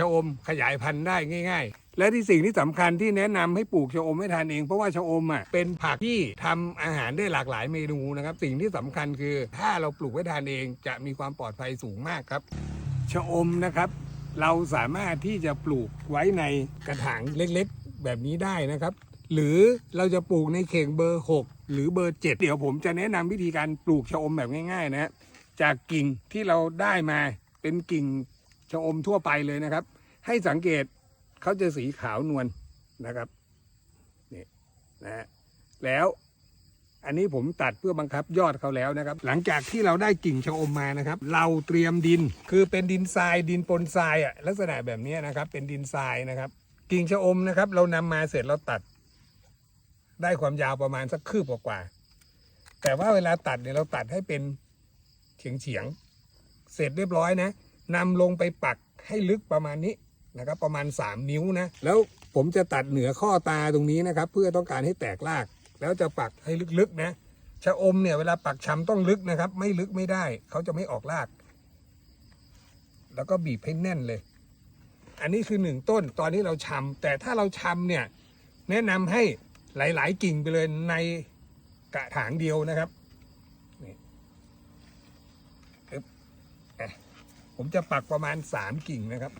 ชะอมขยายพันธุ์ได้ง่าย ๆ และที่สิ่งที่สำคัญที่แนะนำให้ปลูกชะอมให้ทานเอง เพราะว่าชะอมอะเป็นผักที่ทำอาหารได้หลากหลายเมนูนะครับ สิ่งที่สำคัญคือ ถ้าเราปลูกไว้ทานเองจะมีความปลอดภัยสูงมากครับชะอมนะครับ เราสามารถที่จะปลูกไว้ในกระถางเล็กๆ แบบนี้ได้นะครับ หรือเราจะปลูกในเข่งเบอร์ 6 หรือเบอร์ 7 เดี๋ยวผมจะแนะนำวิธีการปลูกชะอมแบบง่ายๆนะฮะจากกิ่งที่เราได้มาเป็นกิ่ง ชะอมทั่วไปเลยนะครับ ให้สังเกตเขาจะสีขาวนวลนะครับนี่นะฮะแล้วอันนี้ผมตัดเพื่อบังคับยอดเขาแล้วนะครับ หลังจากที่เราได้กิ่งชะอมมานะครับ เราเตรียมดินคือเป็นดินทรายดินปนทรายอะลักษณะแบบนี้นะครับ เป็นดินทรายนะครับ กิ่งชะอมนะครับ เรานำมาเสร็จเราตัด ได้ความยาวประมาณสักคืบกว่าแต่ว่าเวลาตัดเนี่ยเราตัดให้เป็นเฉียงเฉียงเสร็จเรียบร้อยนะ นำลงไปปักให้ลึกประมาณนี้นะครับ ประมาณ 3 นิ้วนะ แล้วผมจะตัดเหนือข้อตาตรงนี้นะครับ เพื่อต้องการให้แตกราก แล้วจะปักให้ลึกๆนะชะอมเนี่ยเวลาปักชำต้องลึกนะครับ ไม่ลึกไม่ได้ เขาจะไม่ออกราก แล้วก็บีบให้แน่นเลย อันนี้คือหนึ่งต้นตอนนี้เราชำแต่ถ้าเราชำเนี่ย แนะนำให้หลาย ๆ กิ่งไปเลยในกระถางเดียวนะครับนี่ปึ๊บอะ ผมจะปักประมาณสามกิ่งนะครับ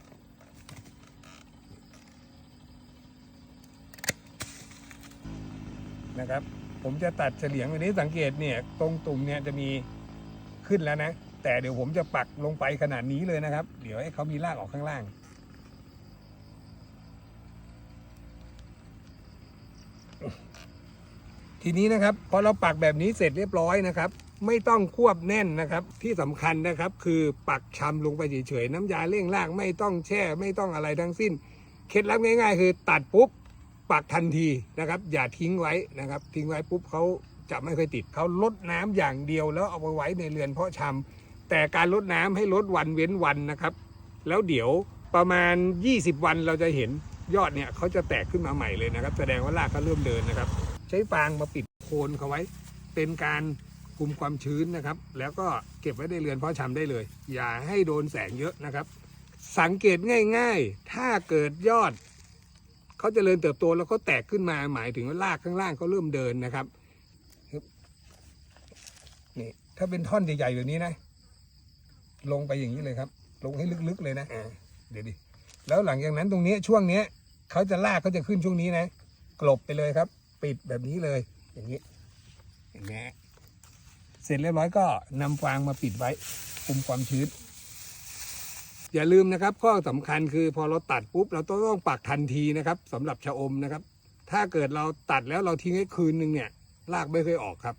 นะครับ ผมจะตัดเฉลียงวันนี้สังเกตเนี่ยตรงตุ่มเนี่ยจะมีขึ้นแล้วนะ แต่เดี๋ยวผมจะปักลงไปขนาดนี้เลยนะครับ เดี๋ยวให้เขามีรากออกข้างล่างทีนี้นะครับพอเราปักแบบนี้เสร็จเรียบร้อยนะครับ ไม่ต้องควบแน่นนะครับ ที่สำคัญนะครับคือปักชำลงไปเฉยๆน้ำยาเร่งรากไม่ต้องแช่ไม่ต้องอะไรทั้งสิ้น เคล็ดลับง่าย ๆ คือตัดปุ๊บปักทันทีนะครับ อย่าทิ้งไว้นะครับ ทิ้งไว้ปุ๊บเขาจะไม่ค่อยติดเขาลดน้ำอย่างเดียวแล้วเอาไปไว้ในเรือนเพาะชำแต่การลดน้ำให้ลดวันเว้นวันนะครับ แล้วเดี๋ยวประมาณ 20 วันเราจะเห็นยอดเนี่ยเขาจะแตกขึ้นมาใหม่เลยนะครับ แสดงว่ารากเขาเริ่มเดินนะครับ ใช้ฟางมาปิดโคนเขาไว้เป็นการ คุมความชื้นนะครับ แล้วก็เก็บไว้ในเรือนเพาะชำได้เลย อย่าให้โดนแสงเยอะนะครับ สังเกตง่าย ๆ ถ้าเกิดยอดเขาจเจริญเติบโตแล้วเขาแตกขึ้นมาหมายถึงว่ารากข้างล่างเขาเริ่มเดินนะครับฮึบนี่ถ้าเป็นท่อนใหญ่ๆแบบนี้นะ ลงไปอย่างนี้เลยครับ ลงให้ลึกๆเลยนะอ่าเดี๋ยวดิแล้วหลังจากนั้นตรงนี้ช่วงเนี้ยเขาจะลากเขาจะขึ้นช่วงนี้นะ กลบไปเลยครับ ปิดแบบนี้เลย อย่างนี้อย่างนี้เส ร็จเรียบร้อยก็นำฟางมาปิดไว้คุมความชื้น อย่าลืมนะครับ ข้อสำคัญคือพอเราตัดปุ๊บ เราต้องต้องปักทันทีนะครับสำหรับชะอมนะครับ ถ้าเกิดเราตัดแล้วเราทิ้งให้คืนนึงเนี่ยรากไม่เคยออกครับ